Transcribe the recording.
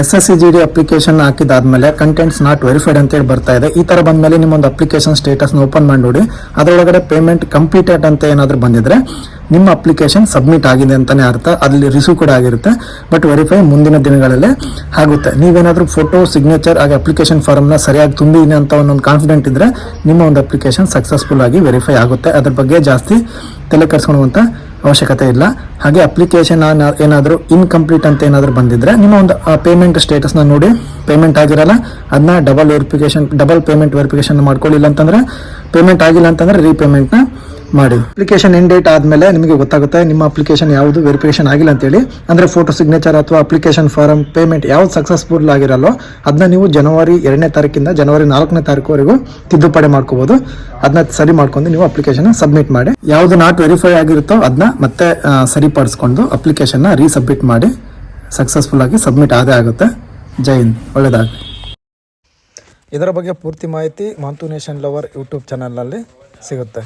S S C G D application ಹಾಕಿದಾದ್ಮೇಲೆ contents not verified ಅಂತೇಳಿ ಬರ್ತಾ ಇದೆ. ಈ ತರ ಬಂದ್ಮೇಲೆ ನಿಮ್ಮೊಂದು ಅಪ್ಲಿಕೇಶನ್ ಸ್ಟೇಟಸ್ನ ಓಪನ್ ಮಾಡಿ ನೋಡಿ ಅದರೊಳಗಡೆ ಪೇಮೆಂಟ್ ಕಂಪ್ಲೀಟೆಡ್ ಅಂತ ಏನಾದರೂ ಬಂದಿದ್ರೆ ನಿಮ್ಮ ಅಪ್ಲಿಕೇಶನ್ ಸಬ್ಮಿಟ್ ಆಗಿದೆ ಅಂತಾನೆ ಅರ್ಥ. ಅಲ್ಲಿ ರಿಸೀವ್ ಕೂಡ ಆಗಿರುತ್ತೆ. ಬಟ್ ವೆರಿಫೈ ಮುಂದಿನ ದಿನಗಳಲ್ಲೇ ಆಗುತ್ತೆ. ನೀವೇನಾದರೂ ಫೋಟೋ ಸಿಗ್ನೇಚರ್ ಹಾಗೆ ಅಪ್ಲಿಕೇಶನ್ ಫಾರ್ಮ್ನ ಸರಿಯಾಗಿ ತುಂಬಿದ್ದೀನಿ ಅಂತ ಒಂದೊಂದು ಕಾನ್ಫಿಡೆಂಟ್ ಇದ್ದರೆ ನಿಮ್ಮ ಒಂದು ಅಪ್ಲಿಕೇಶನ್ ಸಕ್ಸಸ್ಫುಲ್ ಆಗಿ ವೆರಿಫೈ ಆಗುತ್ತೆ. ಅದ್ರ ಬಗ್ಗೆ ಜಾಸ್ತಿ ತಲೆ ಕೆಡಿಸ್ಕೊಳ್ಳುವಂಥ ಅವಶ್ಯಕತೆ ಇಲ್ಲ. ಹಾಗೆ ಅಪ್ಲಿಕೇಶನ್ ಏನಾದರೂ ಇನ್ಕಂಪ್ಲೀಟ್ ಅಂತ ಏನಾದರೂ ಬಂದಿದ್ರೆ ನಿಮ್ಮ ಒಂದು ಪೇಮೆಂಟ್ ಸ್ಟೇಟಸ್ನ ನೋಡಿ. ಪೇಮೆಂಟ್ ಆಗಿರಲ್ಲ ಅದನ್ನ double verification double payment verification ಮಾಡ್ಕೊಳ್ಳಿಲ್ಲ ಅಂತಂದ್ರೆ ಪೇಮೆಂಟ್ ಆಗಿಲ್ಲ ಅಂತಂದ್ರೆ ರೀಪೇಮೆಂಟ್ನ ಮಾಡಿ. ಅಪ್ಲಿಕೇಶನ್ ಎಂಡ್ ಡೇಟ್ ಆದಮೇಲೆ ನಿಮಗೆ ಗೊತ್ತಾಗುತ್ತೆ ನಿಮ್ಮ ಅಪ್ಲಿಕೇಶನ್ ಯಾವುದು ವೆರಿಫಿಕೇಶನ್ ಆಗಿಲ್ಲ ಅಂತೇಳಿ. ಅಂದರೆ ಫೋಟೋ ಸಿಗ್ನೇಚರ್ ಅಥವಾ ಅಪ್ಲಿಕೇಶನ್ ಫಾರಂ ಪೇಮೆಂಟ್ ಯಾವ್ದು ಸಕ್ಸಸ್ಫುಲ್ ಆಗಿರಲ್ಲೋ ಅದನ್ನ ನೀವು ಜನವರಿ ಎರಡನೇ ತಾರೀಕಿಂದ ಜನವರಿ ನಾಲ್ಕನೇ ತಾರೀಕುವರೆಗೂ ತಿದ್ದುಪಡಿ ಮಾಡ್ಕೋಬಹುದು ಅದನ್ನ ಸರಿ ಮಾಡ್ಕೊಂಡು ನೀವು ಅಪ್ಲಿಕೇಶನ್ ಸಬ್ಮಿಟ್ ಮಾಡಿ. ಯಾವುದು ನಾಟ್ ವೆರಿಫೈ ಆಗಿರುತ್ತೋ ಅದನ್ನ ಮತ್ತೆ ಸರಿಪಡಿಸ್ಕೊಂಡು ಅಪ್ಲಿಕೇಶನ್ನ ರೀಸಬ್ಮಿಟ್ ಮಾಡಿ. ಸಕ್ಸಸ್ಫುಲ್ ಆಗಿ ಸಬ್ಮಿಟ್ ಆದೇ ಆಗುತ್ತೆ. ಜೈ ಹಿಂದ್. ಒಳ್ಳೆಯದಾಗಲಿ ಇದರ ಬಗ್ಗೆ ಪೂರ್ತಿ ಮಾಹಿತಿ ಮಾಂತು ನೇಷನ್ ಲವರ್ ಯೂಟ್ಯೂಬ್ ಚಾನಲ್ನಲ್ಲಿ ಸಿಗುತ್ತೆ.